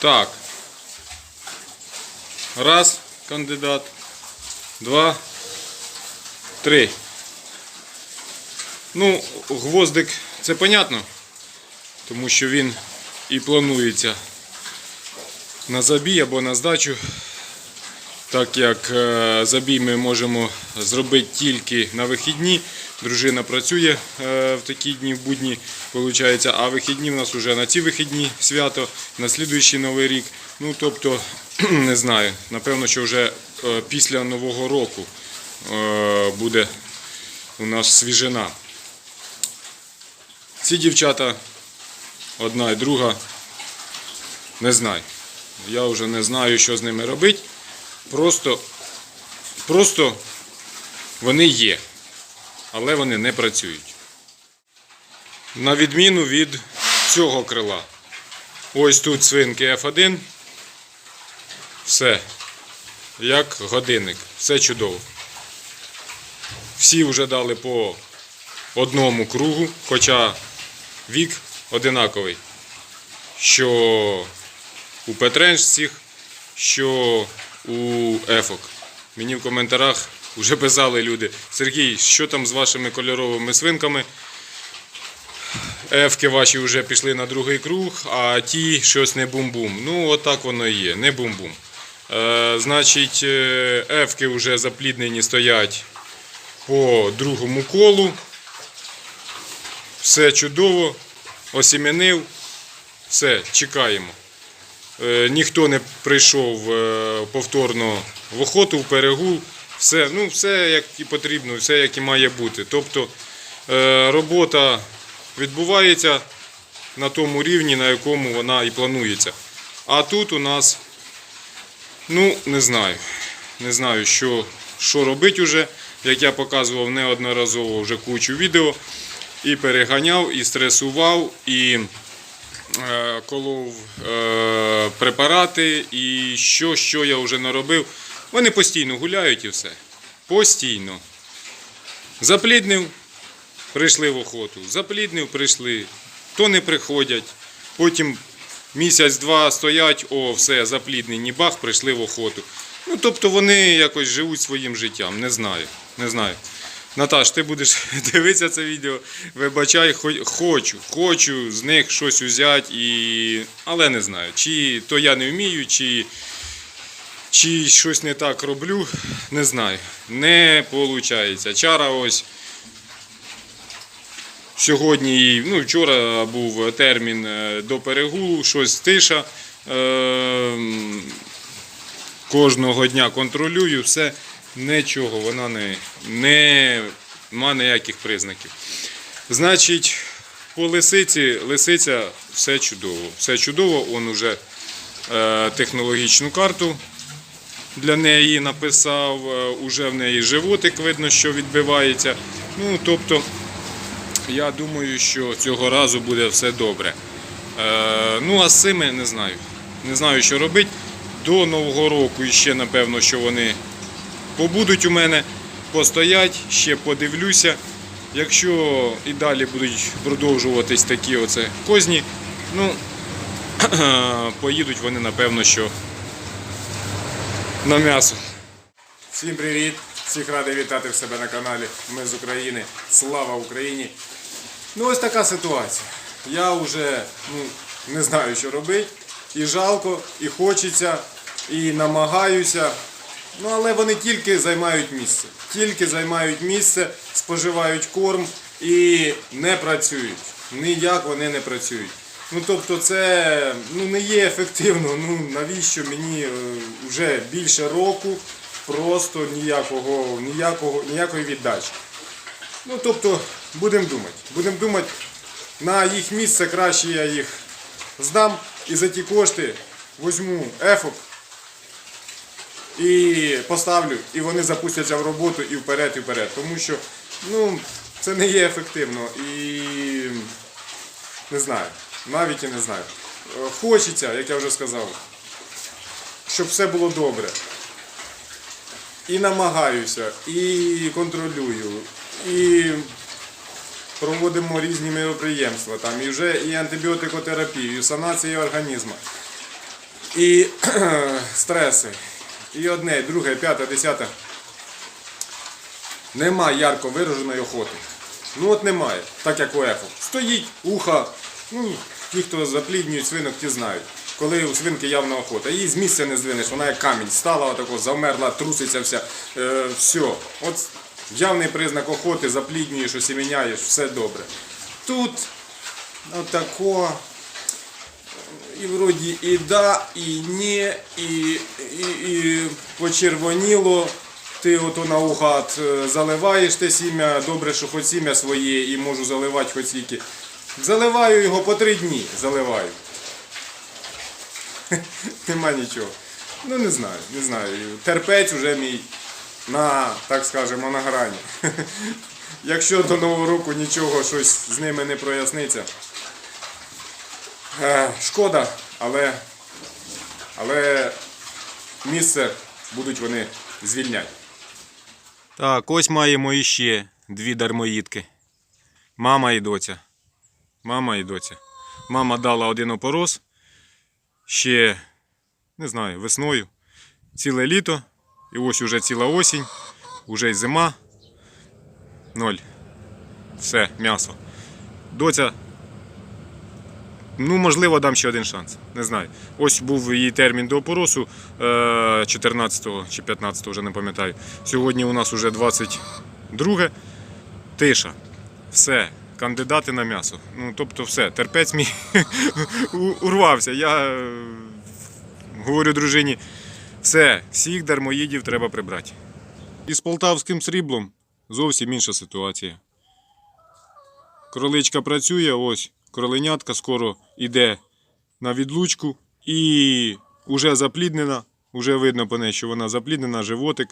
Так. Раз, кандидат. Два. Три. Ну, гвоздик це понятно, тому що він і планується на забій або на здачу. Так як е, забій ми можемо зробити тільки на вихідні. Дружина працює е, в такі дні, в будні, виходить, а вихідні в нас вже на ці вихідні свято, на слідуючий новий рік. Ну тобто, не знаю, напевно, що вже е, після Нового року буде у нас свіжина. Ці дівчата, одна і друга, не знаю. Я вже не знаю, що з ними робити. Просто, просто вони є, але вони не працюють. На відміну від цього крила. Ось тут свинки F1. Все. Як годинник. Все чудово. Всі вже дали по одному кругу, хоча вік одинаковий. Що у Петреншців, що у ефок. Мені в коментарях вже писали люди. Сергій, що там з вашими кольоровими свинками? Ефки ваші вже пішли на другий круг, а ті щось не бум-бум. Ну, отак воно і є, не бум-бум. Е, значить, е, ефки вже запліднені стоять по другому колу. Все чудово, осім'янив. Все, чекаємо. Е, ніхто не прийшов е, повторно в охоту, в перегул. Все, ну, все як і потрібно, все як і має бути. Тобто е, робота відбувається на тому рівні, на якому вона і планується. А тут у нас, ну, не знаю, не знаю, що, що робити вже. Як я показував неодноразово вже кучу відео. І переганяв, і стресував, і колов е, препарати, і що, що я вже наробив. Вони постійно гуляють і все. Постійно. Запліднив, прийшли в охоту. Запліднив, прийшли. То не приходять. Потім місяць-два стоять, о, все, запліднені, бах, прийшли в охоту. Ну, тобто вони якось живуть своїм життям. Не знаю. Не знаю. Наташ, ти будеш дивитися це відео, вибачай, хочу, хочу з них щось взяти, і... але не знаю, чи то я не вмію, чи, чи щось не так роблю, не знаю. Не виходить. Чара ось сьогодні, ну вчора був термін е, до перегулу, щось тиша. Е, кожного дня контролюю, все, нічого, вона не, не має ніяких признаків. Значить, по лисиці, лисиця все чудово. Все чудово, он уже е, технологічну карту для неї написав, е, уже в неї животик видно, що відбивається. Ну, тобто, я думаю, що цього разу буде все добре. Е, ну, а з цими не знаю. Не знаю, що робити. До Нового року ще, напевно, що вони побудуть у мене, постоять, ще подивлюся. Якщо і далі будуть продовжуватись такі оце козні, ну, поїдуть вони, напевно, що на м'ясо. Всім привіт! Всіх радий вітати в себе на каналі. Ми з України. Слава Україні! Ну ось така ситуація. Я вже ну, не знаю, що робити. І жалко, і хочеться, і намагаюся. Ну, але вони тільки займають місце. Тільки займають місце, споживають корм і не працюють. Ніяк вони не працюють. Ну тобто це ну, не є ефективно. Ну навіщо мені е, вже більше року просто ніякого, ніякого, ніякої віддачі. Ну тобто, будемо думати. Будемо думати, на їх місце краще я їх здам і за ті кошти візьму ефок і поставлю, і вони запустяться в роботу і вперед, і вперед. Тому що ну, це не є ефективно і не знаю, навіть і не знаю. Е, Хочеться, як я вже сказав, щоб все було добре. І намагаюся, і контролюю, і проводимо різні мероприємства, там, і вже і антибіотикотерапію, і санацію організму. і стреси. І одне, друге, п'яте, десяте. Нема ярко вираженої охоти. Ну от немає, так як у ефу. Стоїть уха, ну, ті, хто запліднюють свинок, ті знають. Коли у свинки явна охота. Її з місця не здвинеш, вона як камінь стала, отако, завмерла, труситься вся. Е, все. От явний признак охоти, запліднюєш, осіміняєш, все добре. Тут отако. І вроді і да, і ні, і, і, і почервоніло. Ти ото наугад е, заливаєш те сім'я, добре, що хоч сім'я своє і можу заливати хоч скільки. Заливаю його по три дні. Заливаю. Нема нічого. Ну не знаю, не знаю. Терпець уже мій на, так скажемо, на грані. Якщо до Нового року нічого щось з ними не проясниться. Е, Шкода, але, але місце будуть вони звільняти. Так, ось маємо іще дві дармоїдки. Мама і доця. Мама і доця. Мама дала один опорос ще, не знаю, весною. Ціле літо. І ось уже ціла осінь, уже й зима. Ноль. Все, м'ясо. Доця Ну, можливо, дам ще один шанс. Не знаю. Ось був її термін до опоросу 14 чи 15, вже не пам'ятаю. Сьогодні у нас вже 22. Тиша. Все. Кандидати на м'ясо. Ну, тобто, все, терпець мій урвався. Я е, говорю дружині, все, всіх дармоїдів треба прибрати. І з полтавським сріблом зовсім інша ситуація. Кроличка працює, ось кроленятка скоро йде на відлучку і вже запліднена, вже видно по неї, що вона запліднена, животик.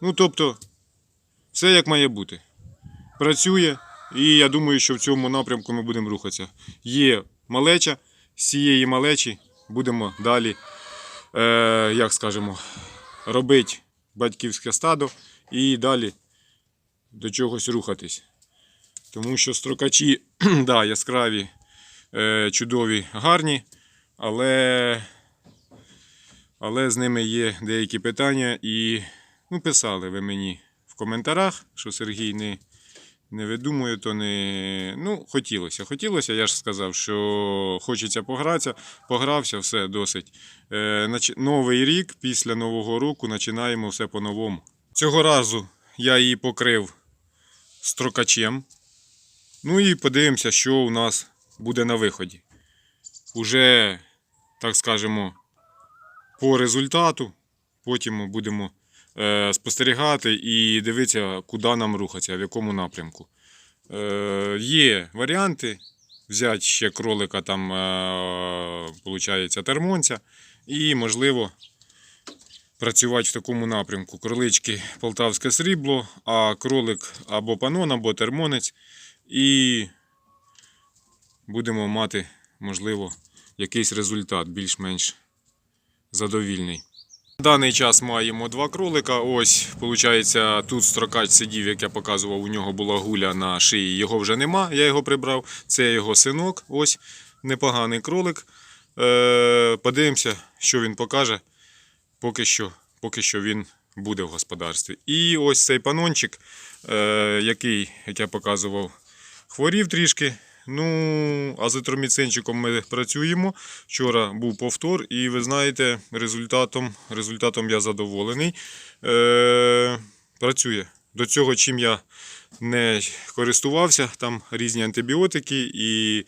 Ну, тобто, все як має бути. Працює, і я думаю, що в цьому напрямку ми будемо рухатися. Є малеча, з цієї малечі будемо далі, е, як скажемо, робити батьківське стадо і далі до чогось рухатись. Тому що строкачі, да, яскраві, е, чудові, гарні, але, але з ними є деякі питання. І ну, писали ви мені в коментарях, що Сергій не, не видумує, то не. Ну, хотілося. Хотілося, я ж сказав, що хочеться погратися, погрався, все досить. Е, Новий рік після Нового року починаємо все по-новому. Цього разу я її покрив строкачем. Ну і подивимося, що у нас буде на виході. Уже, так скажемо, по результату. Потім будемо е, спостерігати і дивитися, куди нам рухатися, в якому напрямку. Е, є варіанти. Взяти ще кролика, там, е, виходить, термонця. І, можливо, працювати в такому напрямку. Кролички полтавське срібло, а кролик або панон, або термонець. І будемо мати, можливо, якийсь результат більш-менш задовільний. На даний час маємо два кролика. Ось, виходить, тут строкач сидів, як я показував, у нього була гуля на шиї. Його вже нема, я його прибрав. Це його синок. Ось непоганий кролик. Е, подивимося, що він покаже. Поки що, поки що він буде в господарстві. І ось цей панончик, е, який, як я показував, хворів трішки. Ну, азитроміцинчиком ми працюємо. Вчора був повтор, і ви знаєте, результатом, результатом я задоволений. Е, працює. До цього, чим я не користувався, там різні антибіотики і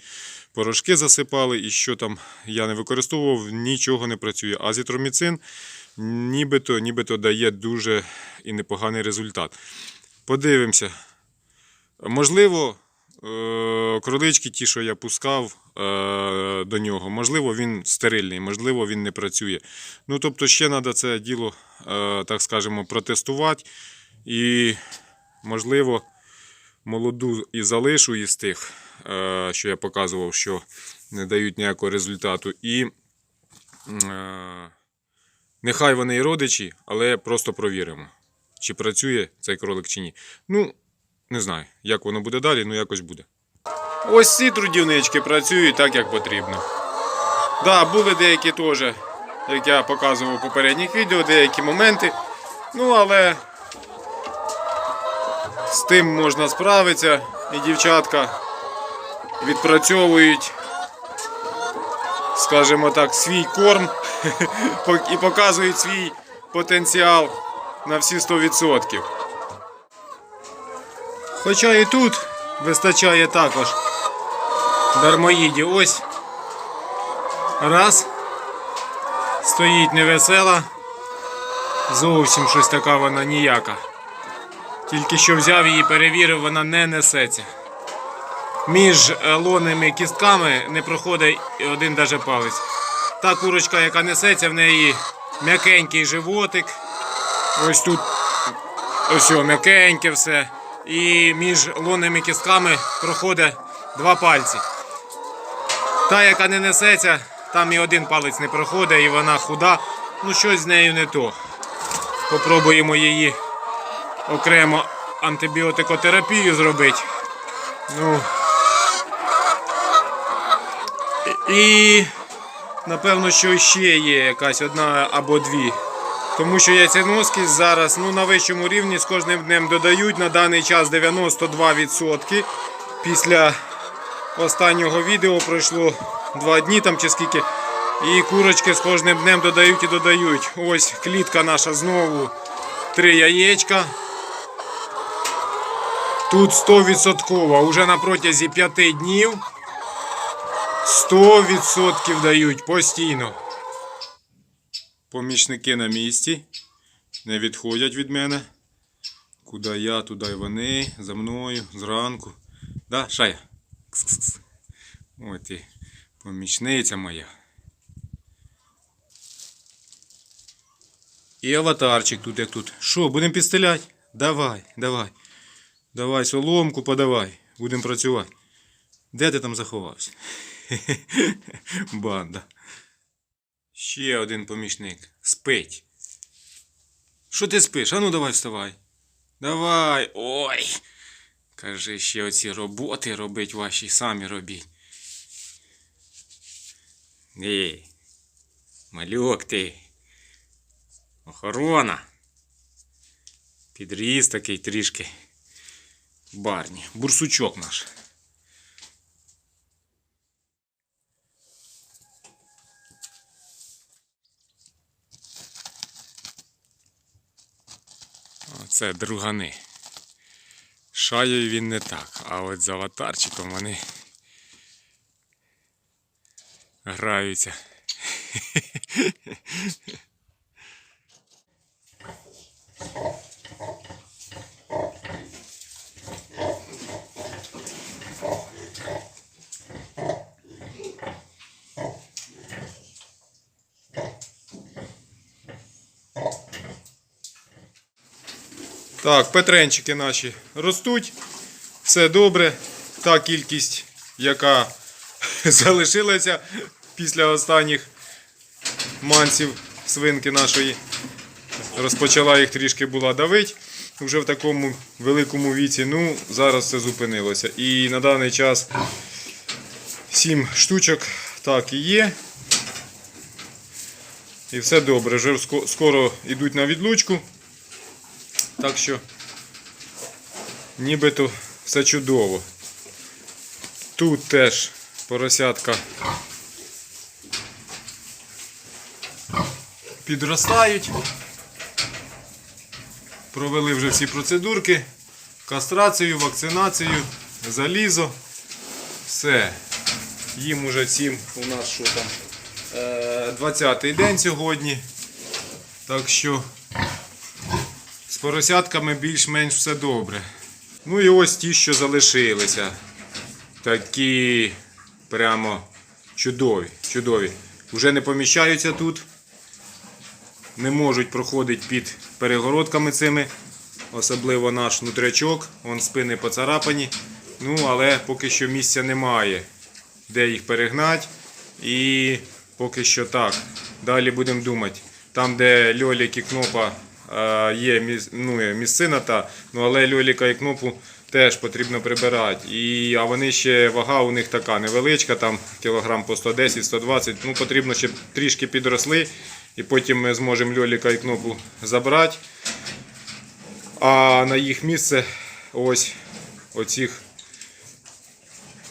порошки засипали, і що там я не використовував, нічого не працює. Азитроміцин нібито, нібито дає дуже і непоганий результат. Подивимося. Можливо, кролички, ті, що я пускав е, до нього, можливо, він стерильний, можливо, він не працює. Ну, тобто, ще треба це діло, е, так скажемо, протестувати. І, можливо, молоду і залишу із тих, е, що я показував, що не дають ніякого результату. І е, нехай вони і родичі, але просто провіримо, чи працює цей кролик чи ні. Ну, не знаю, як воно буде далі, ну якось буде. Ось ці трудівнички працюють так, як потрібно. Да, були деякі теж як я показував у попередніх відео, деякі моменти. Ну, але з тим можна справитися. І дівчатка відпрацьовують, скажімо так, свій корм і показують свій потенціал на всі 100%. Хоча і тут вистачає також дармоїдів. Ось раз. Стоїть невесела. Зовсім щось така вона ніяка. Тільки що взяв її, перевірив, вона не несеться. Між лонними кістками не проходить один даже палець. Та курочка, яка несеться, в неї м'якенький животик. Ось тут ось м'якеньке все. І між лонними кістками проходить два пальці. Та, яка не несеться, там і один палець не проходить, і вона худа. Ну, щось з нею не то. Попробуємо її окремо антибіотикотерапію зробити. Ну. І напевно, що ще є якась одна або дві. Тому що яйценоски зараз ну, на вищому рівні з кожним днем додають на даний час 92%. Після останнього відео пройшло 2 дні там чи скільки. І курочки з кожним днем додають і додають. Ось клітка наша знову. Три яєчка. Тут 100%, уже на протязі 5 днів 100% дають постійно. Помічники на місці. Не відходять від мене. Куди я, туди вони. За мною, зранку. Да, Шая? Кс-кс-кс. От і помічниця моя. І аватарчик тут як тут. Що, будемо підстріляти? Давай, давай. Давай соломку подавай. Будемо працювати. Де ти там заховався? Банда. Ще один помічник. Спить. Що ти спиш? Ану давай вставай. Давай. Ой. Кажи, ще оці роботи робить ваші самі робіть. Ей. Малюк ти. Охорона. Підріс такий трішки. Барні. Бурсучок наш. Це другани. Шаєю він не так, а от з аватарчиком вони граються. Так, петренчики наші ростуть. Все добре. Та кількість, яка залишилася після останніх манців свинки нашої. Розпочала їх трішки була давити вже в такому великому віці. Ну, зараз це зупинилося. І на даний час 7 штучок так і є. І все добре. Вже скоро йдуть на відлучку. Так що нібито все чудово. Тут теж поросятка підростають. Провели вже всі процедурки, кастрацію, вакцинацію, залізо. Все. Їм уже всім у нас що там 20-й день сьогодні. Так що з поросятками більш-менш все добре. Ну і ось ті, що залишилися. Такі прямо чудові. чудові. Уже не поміщаються тут. Не можуть проходити під перегородками цими. Особливо наш нутрячок. Вон спини поцарапані. Ну, але поки що місця немає, де їх перегнати. І поки що так. Далі будемо думати. Там, де Льолік і Кнопа є ну, місцина та, ну, але Льоліка і Кнопу теж потрібно прибирати. І, а вони ще вага у них така невеличка, там кілограм по 110-120. Ну, потрібно, щоб трішки підросли, і потім ми зможемо льоліка і кнопу забрати. А на їх місце ось оцих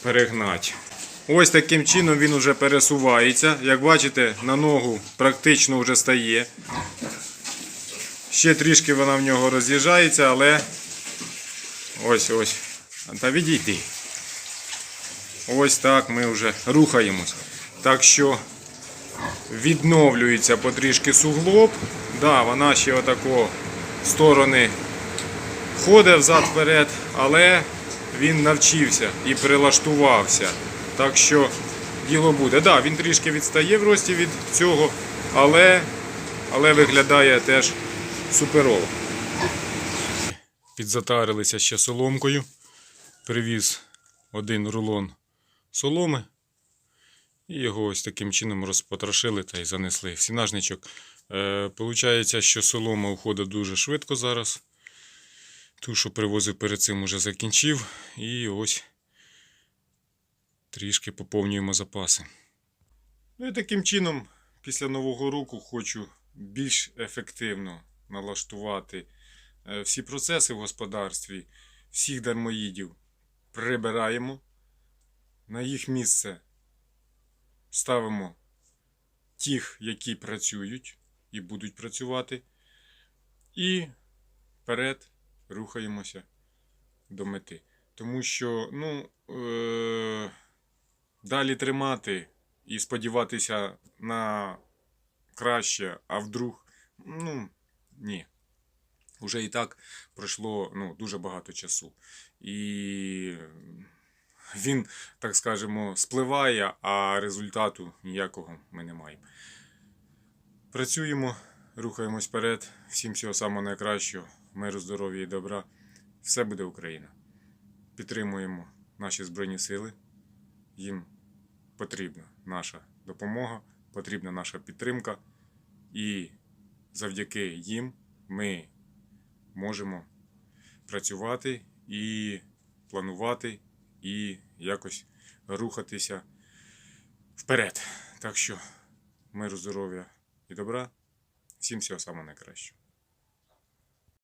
перегнати. Ось таким чином він вже пересувається. Як бачите, на ногу практично вже стає. Ще трішки вона в нього роз'їжджається, але ось ось. Та відійди. Ось так ми вже рухаємось. Так що відновлюється потрішки суглоб. Да, вона ще отако сторони ходить взад-вперед, але він навчився і прилаштувався. Так що діло буде. Да, він трішки відстає в рості від цього, але, але виглядає теж суперово. Підзатарилися ще соломкою. Привіз один рулон соломи. І його ось таким чином розпотрошили та й занесли в сінажничок. Е, Получається, що солома уходить дуже швидко зараз. Ту, що привозив перед цим, уже закінчив. І ось трішки поповнюємо запаси. Ну і таким чином, після Нового року хочу більш ефективно налаштувати е, всі процеси в господарстві, всіх дармоїдів прибираємо. На їх місце ставимо тих, які працюють і будуть працювати. І вперед рухаємося до мети. Тому що, ну, е- далі тримати і сподіватися на краще, а вдруг, ну, ні. Уже і так пройшло ну, дуже багато часу. І він, так скажемо, спливає, а результату ніякого ми не маємо. Працюємо, рухаємось вперед. Всім всього самого найкращого, миру, здоров'я і добра. Все буде Україна. Підтримуємо наші Збройні Сили. Їм потрібна наша допомога, потрібна наша підтримка. І завдяки їм ми можемо працювати і планувати, і якось рухатися вперед. Так що миру, здоров'я і добра. Всім всього самого найкращого.